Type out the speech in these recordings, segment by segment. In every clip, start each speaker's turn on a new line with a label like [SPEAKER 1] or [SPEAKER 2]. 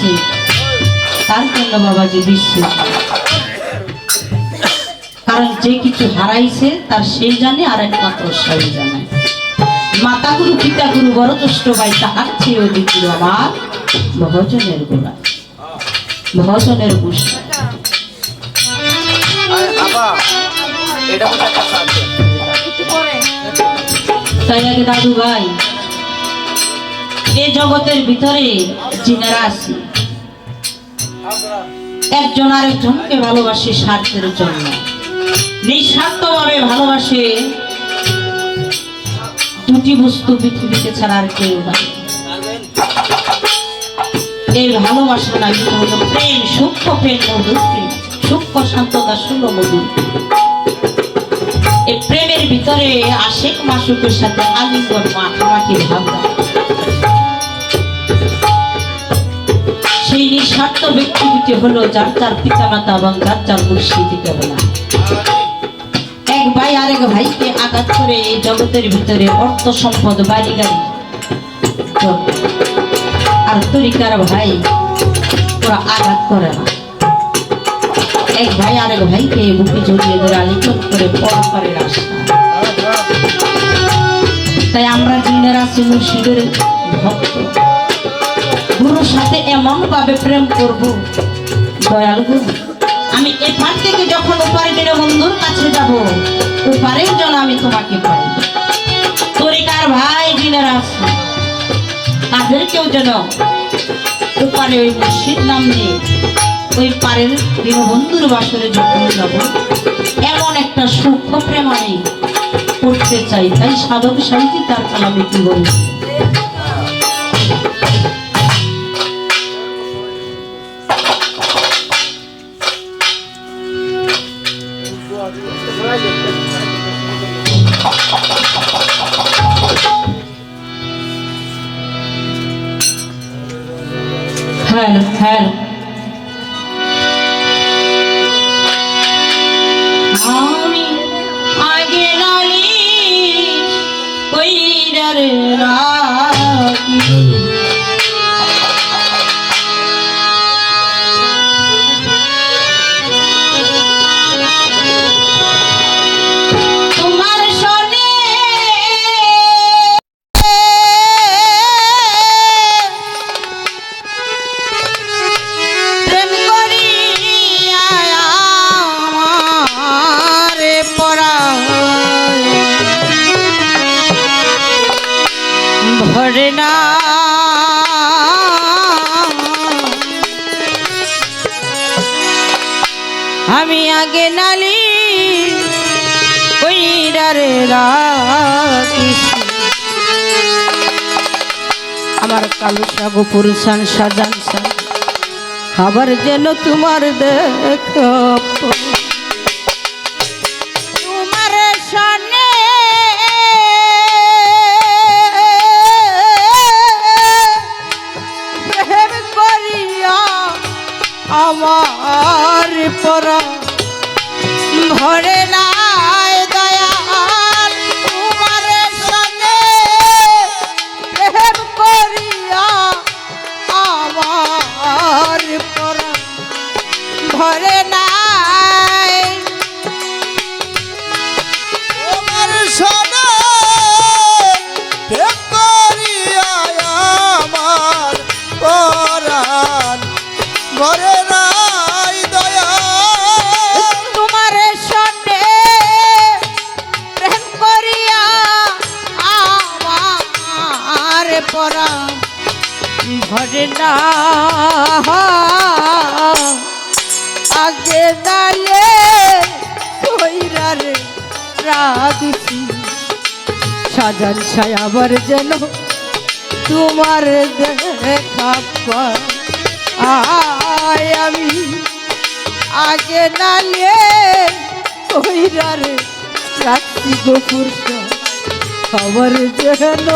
[SPEAKER 1] আছে। তার জন্য বাবাজি বিশ্ব কারণ যে কিছু হারাইছে তার সেই জানে আর একমাত্র সেই জানে। মাতা গুরু পিতা গুরু ভাই তাহার আমার ভজনের গোড়া ভজনের তাই আগে দাদু ভাই এ জগতের ভিতরে জিনেরা আছে একজন আরেকজনকে ভালোবাসে স্বার্থের জন্য। নিঃস্বার্থভাবে ভালোবাসে দুটি বস্তু পৃথিবীতে ছাড়া আর কেউ না এই ভালোবাসা নাকি হলো প্রেম, সূক্ষ্ম প্রেম মধুর সূক্ষ্ম শান্ততা সুর মধুর এই প্রেমের ভিতরে আশেক মাসুকের সাথে আলিঙ্গন মাখামাখি ভাবনা। সেই নিঃস্বার্থ ব্যক্তি দুটি হলো যার যার পিতামাতা এবং যার যার মুর্শিদি কেবলা এক ভাই আরেক ভাইকে আঘাত করে এই জগতের ভিতরে অর্থ সম্পদ বাড়ি গাড়ি। আর তরিকার ভাই ওরা আঘাত করে না। এক ভাই আরেক ভাইকে বুকে জড়িয়ে ধরে আলিঙ্গন করে পরপারের রাস্তা। তাই আমরা জিনের আছি মুর্শিদের ভক্ত। গুরুর সাথে এমন ভাবে প্রেম করব। দয়াল গুরু আমি এপার থেকে যখন দিনে বন্ধুর কাছে যাব ওপারেও যেন আমি তোমাকে পাই। তরিকার ভাই জিনের আছে তাদেরকেও যেন ওপারে ওই মুর্শিদ নাম নিয়ে ওই পারের দীনবন্ধুর বাসরে যখন যাব, এমন একটা সূক্ষ্ম প্রেম আমি করতে চাই। তাই সাধক সাহিত্যে তার কালামে কি বলছি? 开了，开了。আমি আগে নালি কইরারে রে আমার কালু সাগপুর সান সাজান সান খাবার যেন তোমার দেখ আগে দালে কইরারে রাখছি সাজান ছায়াবার যেন তোমার দেখা আয় আমি আগে নালে কইরারে রাখছি গোপুর খবর যেন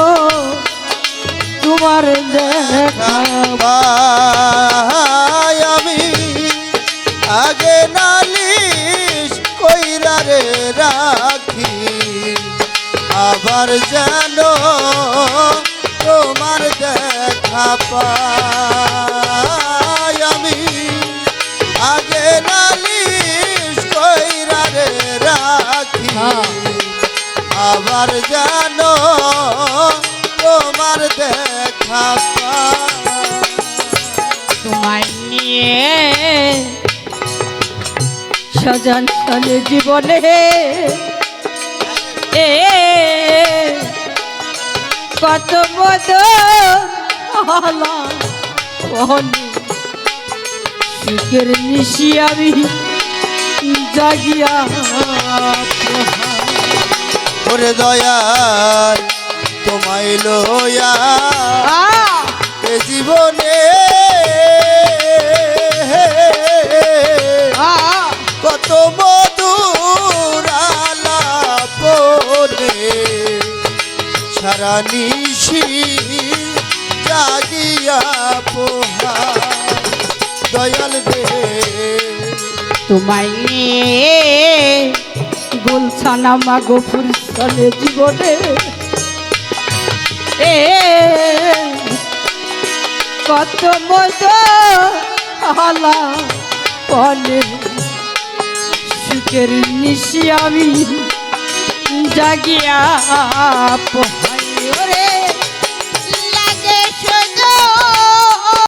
[SPEAKER 1] তোমার দেখা
[SPEAKER 2] আমি লাগে নালিশ কইরারে রাখি। আবার যেন তোমার দেখা পাই আমি। আগে নালিশ কইরারে রাখি। আবার যেন তোমার দেখা পাই।
[SPEAKER 1] তোমায় নিয়ে সজন সনে জীবনে। এ কত মত সুখের নিশি আমি জাগিয়া
[SPEAKER 2] ওরে দয়াল তোমায় লয়া সারা জাগিয়া পোহা দয়াল রে।
[SPEAKER 1] তোমায় নিয়ে মাগো ফুরসলে জীবনে এ কত মজা হালা পলে নিশি আমি জাগিয়া ওরে